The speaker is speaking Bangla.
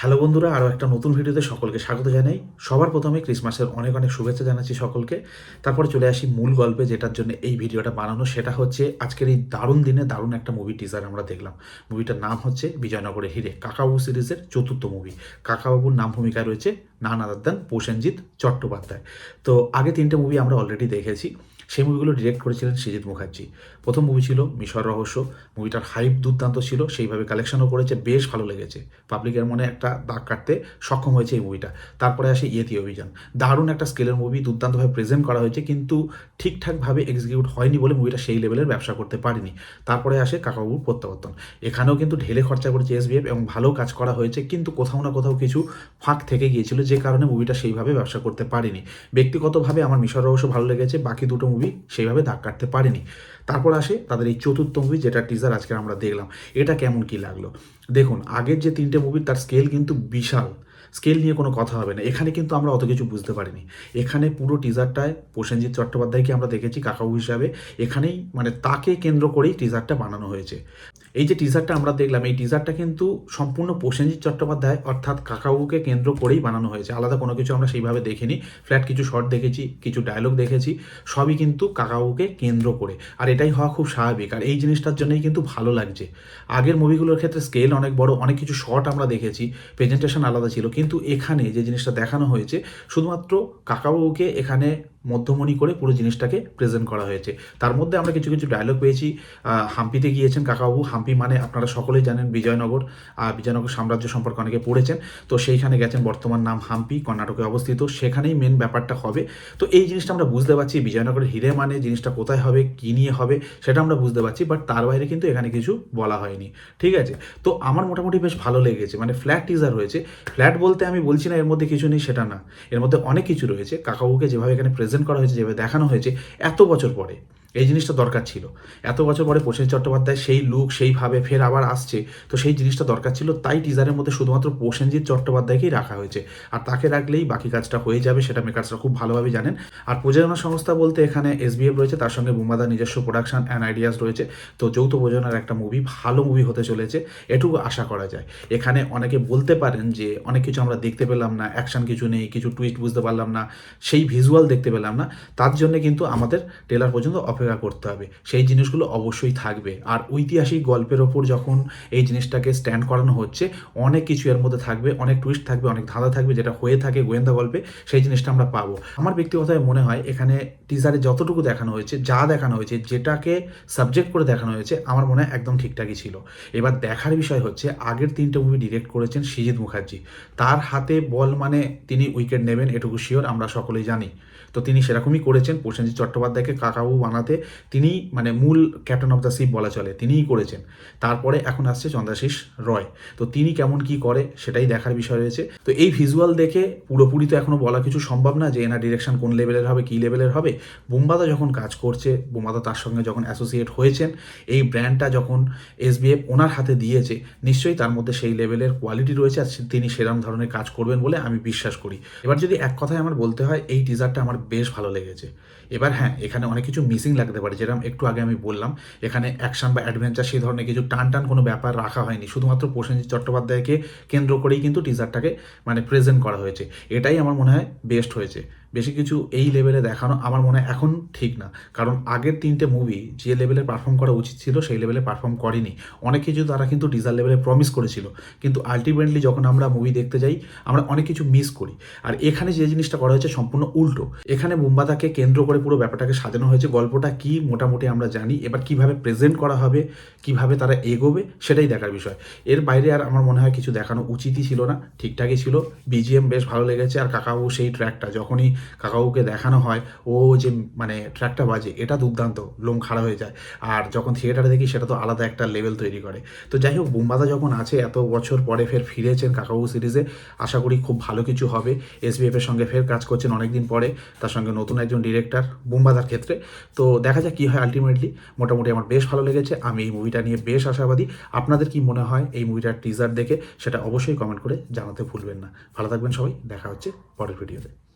হ্যালো বন্ধুরা, আরও একটা নতুন ভিডিওতে সকলকে স্বাগত জানাই। সবার প্রথমে ক্রিসমাসের অনেক অনেক শুভেচ্ছা জানাচ্ছি সকলকে। তারপরে চলে আসি মূল গল্পে, যেটার জন্য এই ভিডিওটা বানানো। সেটা হচ্ছে আজকের এই দারুণ দিনে দারুণ একটা মুভি টিজার আমরা দেখলাম। মুভিটার নাম হচ্ছে বিজয়নগরের হিরে, কাকাবাবু সিরিজের চতুর্থ মুভি কাকাবাবুর নাম ভূমিকা রয়েছে নান আদার প্রসেনজিৎ চট্টোপাধ্যায়। তো আগে তিনটে মুভি আমরা অলরেডি দেখেছি। সেই মুভিগুলো ডিরেক্ট করেছিলেন সৃজিত মুখার্জি। প্রথম মুভি ছিল মিশর রহস্য মুভিটার হাইপ দুর্দান্ত ছিল, সেইভাবে কালেকশনও করেছে, বেশ ভালো লেগেছে। পাবলিকের মনে একটা দাগ কাটতে সক্ষম হয়েছে এই মুভিটা তারপরে আসে ইয়েতি অভিযান। দারুণ একটা স্কেলের মুভি দুর্দান্তভাবে প্রেজেন্ট করা হয়েছে, কিন্তু ঠিকঠাকভাবে এক্সিকিউট হয়নি বলে মুভিটা সেই লেভেলের ব্যবসা করতে পারেনি। তারপরে আসে কাকাবাবুর প্রত্যাবর্তন। এখানেও কিন্তু ঢেলে খরচা করেছে এসবিএফ এবং ভালো কাজ করা হয়েছে, কিন্তু কোথাও না কোথাও কিছু ফাঁক থেকে গিয়েছিল, যে কারণে মুভিটা সেইভাবে ব্যবসা করতে পারেনি। ব্যক্তিগতভাবে আমার মিশর রহস্য ভালো লেগেছে, বাকি দুটো মুভি সেইভাবে দাগ কাটতে পারেনি। তারপর আসে তাদের এই চতুর্থ মুভি যেটা টিজার আজকে আমরা দেখলাম। এটা কেমন কি লাগল? দেখুন, আগের যে তিনটে মুভি তার স্কেল কিন্তু বিশাল। স্কেল নিয়ে কোনো কথা হবে না। এখানে কিন্তু আমরা অত কিছু বুঝতে পারিনি। এখানে পুরো টিজারটায় প্রসেনজিৎ চট্টোপাধ্যায়কে আমরা দেখেছি কাকাবু হিসাবে। এখানেই মানে তাকে কেন্দ্র করেই টিজারটা বানানো হয়েছে। এই যে টিজারটা আমরা দেখলাম, এই টিজারটা কিন্তু সম্পূর্ণ প্রসেনজিৎ চট্টোপাধ্যায় অর্থাৎ কাকাবুকে কেন্দ্র করেই বানানো হয়েছে। আলাদা কোনো কিছু আমরা সেইভাবে দেখিনি। ফ্ল্যাট কিছু শর্ট দেখেছি, কিছু ডায়লগ দেখেছি, সবই কিন্তু কাকাবুকে কেন্দ্র করে। আর এটাই হওয়া খুব স্বাভাবিক। আর এই জিনিসটার জন্যই কিন্তু ভালো লাগছে। আগের মুভিগুলোর ক্ষেত্রে স্কেল অনেক বড়, অনেক কিছু শর্ট আমরা দেখেছি প্রেজেন্টেশন আলাদা ছিল। কিন্তু এখানে যে জিনিসটা দেখানো হয়েছে, শুধুমাত্র কাকাবাবুকে এখানে মধ্যমণি করে পুরো জিনিসটাকে প্রেজেন্ট করা হয়েছে। তার মধ্যে আমরা কিছু কিছু ডায়লগ পেয়েছি। হাম্পিতে গিয়েছেন কাকাবাবু। হাম্পি মানে আপনারা সকলেই জানেন বিজয়নগর। আর বিজয়নগর সাম্রাজ্য সম্পর্কে অনেকে পড়েছেন। তো সেইখানে গেছেন বর্তমান নাম হাম্পি, কর্ণাটকে অবস্থিত। সেখানেই মেন ব্যাপারটা হবে। তো এই জিনিসটা আমরা বুঝতে পারছি বিজয়নগরের হিরে মানে জিনিসটা কোথায় হবে, কী নিয়ে হবে, সেটা আমরা বুঝতে পারছি। বাট তার বাইরে কিন্তু এখানে কিছু বলা হয়নি। ঠিক আছে? তো আমার মোটামুটি বেশ ভালো লেগেছে। মানে ফ্ল্যাট টিজার রয়েছে ফ্ল্যাট বলতে আমি বলছি না এর মধ্যে কিছু নেই, সেটা না। এর মধ্যে অনেক কিছু রয়েছে। কাকাবুকে যেভাবে এখানে প্রেজেন্ট করা হয়েছে যেভাবে দেখানো হয়েছে এত বছর পরে। এই জিনিসটা দরকার ছিল। এত বছর পরে প্রসেনজিৎ চট্টোপাধ্যায় সেই লুক সেইভাবে ফের আবার আসছে, তো সেই জিনিসটা দরকার ছিল। তাই টিজারের মধ্যে শুধুমাত্র প্রসেনজিৎ চট্টোপাধ্যায়কেই রাখা হয়েছে। আর তাকে রাখলেই বাকি কাজটা হয়ে যাবে, সেটা মেকার্সরা খুব ভালোভাবে জানেন। আর প্রযোজনা সংস্থা বলতে এখানে এসবিএফ রয়েছে, তার সঙ্গে বুমাদার নিজস্ব প্রোডাকশন অ্যান্ড আইডিয়াস রয়েছে। তো যৌথ প্রযোজনার একটা মুভি ভালো মুভি হতে চলেছে, এটুকু আশা করা যায়। এখানে অনেকে বলতে পারেন যে অনেক কিছু আমরা দেখতে পেলাম না অ্যাকশন কিছু নেই, কিছু টুইস্ট বুঝতে পারলাম না, সেই ভিজুয়াল দেখতে পেলাম না। তার জন্য কিন্তু আমাদের টেলার পর্যন্ত অপেক্ষা করতে হবে। সেই জিনিসগুলো অবশ্যই থাকবে। আর ঐতিহাসিক গল্পের ওপর যখন এই জিনিসটাকে স্ট্যান্ড করানো হচ্ছে, অনেক কিছু এর মধ্যে থাকবে, অনেক টুইস্ট থাকবে, অনেক ধাঁধা থাকবে যেটা হয়ে থাকে গোয়েন্দা গল্পে, সেই জিনিসটা আমরা পাবো। আমার ব্যক্তিগতভাবে মনে হয় এখানে টিজারে যতটুকু দেখানো হয়েছে, যা দেখানো হয়েছে, যেটাকে সাবজেক্ট করে দেখানো হয়েছে, আমার মনে হয় একদম ঠিকঠাকই ছিল। এবার দেখার বিষয় হচ্ছে, আগের তিনটে মুভি ডিরেক্ট করেছেন সৃজিত মুখার্জি তার হাতে বল মানে তিনি উইকেট নেবেন, এটুকু শিওর আমরা সকলেই জানি। তো তিনি সেরকমই করেছেন, প্রসেনজিৎ চট্টোপাধ্যায়কে কাকাবু বানাতে। তিনি মানে মূল ক্যাপ্টেন অফ দ্য শিপ বলা চলে, তিনিই করেছেন। তারপরে এখন আসছে চন্দ্রাশিস রয়। তো তিনি কেমন কি করে, সেটাই দেখার বিষয় রয়েছে। তো এই ভিজুয়াল দেখে পুরোপুরি তো এখনও বলা কিছু সম্ভব না যে এনার ডিরেকশন কোন লেভেলের হবে, কী লেভেলের হবে। বোম্বাদা যখন কাজ করছে, বোম্বাদা তার সঙ্গে যখন অ্যাসোসিয়েট হয়েছেন, এই ব্র্যান্ডটা যখন এস এসবিএফ ওনার হাতে দিয়েছে, নিশ্চয়ই তার মধ্যে সেই লেভেলের কোয়ালিটি রয়েছে আর তিনি সেরকম ধরনের কাজ করবেন বলে আমি বিশ্বাস করি। এবার যদি এক কথায় আমার বলতে হয়, এই টিজারটা আমার বেশ ভালো লেগেছে। এবার হ্যাঁ এখানে অনেক কিছু মিসিং লাগতে পারে যেরকম একটু আগে আমি বললাম, এখানে অ্যাকশন বা অ্যাডভেঞ্চার সেই ধরনের কিছু টান টান কোনো ব্যাপার রাখা হয়নি। শুধুমাত্র প্রসেনজিৎ চট্টোপাধ্যায়কে কেন্দ্র করেই কিন্তু টিজারটাকে মানে প্রেজেন্ট করা হয়েছে। এটাই আমার মনে হয় বেস্ট হয়েছে। বেশি কিছু এই লেভেলে দেখানো আমার মনে হয় এখন ঠিক না। কারণ আগের তিনটে মুভি যে লেভেলে পারফর্ম করা উচিত ছিল, সেই লেভেলে পারফর্ম করেনি। অনেক কিছু তারা কিন্তু টিজার লেভেলে প্রমিস করেছিল। কিন্তু আলটিমেটলি যখন আমরা মুভি দেখতে যাই, আমরা অনেক কিছু মিস করি। আর এখানে যে জিনিসটা করা হয়েছে সম্পূর্ণ উল্টো। এখানে বুম্বাদাকে কেন্দ্র করে পুরো ব্যাপারটাকে সাজানো হয়েছে। গল্পটা কি মোটামুটি আমরা জানি। এবার কীভাবে প্রেজেন্ট করা হবে, কীভাবে তারা এগোবে, সেটাই দেখার বিষয়। এর বাইরে আর আমার মনে হয় কিছু দেখানো উচিতই ছিল না। ঠিকঠাকই ছিল। বিজিএম বেশ ভালো লেগেছে। আর কাকাবু সেই ট্র্যাকটা যখনই কাকাবুকে দেখানো হয়, ও যে মানে ট্র্যাকটা বাজে, এটা দুর্দান্ত, লোম খাড়া হয়ে যায়। আর যখন থিয়েটারে দেখি, সেটা তো আলাদা একটা লেভেল তৈরি করে। তো যাই হোক, বুম্বাদা যখন আছে, এত বছর পরে ফের ফিরেছেন কাকাবু সিরিজে আশা করি খুব ভালো কিছু হবে। এসবিএফ এর সঙ্গে ফের কাজ করছেন অনেকদিন পরে, তার সঙ্গে নতুন একজন ডিরেক্টর বুম্বাদার ক্ষেত্রে। তো দেখা যাক কী হয় আলটিমেটলি মোটামুটি আমার বেশ ভালো লেগেছে। আমি এই মুভিটা নিয়ে বেশ আশাবাদী। আপনাদের কি মনে হয় এই মুভিটার টিজার দেখে? সেটা অবশ্যই কমেন্ট করে জানাতে ভুলবেন না। ভালো থাকবেন সবাই। দেখা হচ্ছে পরের ভিডিওতে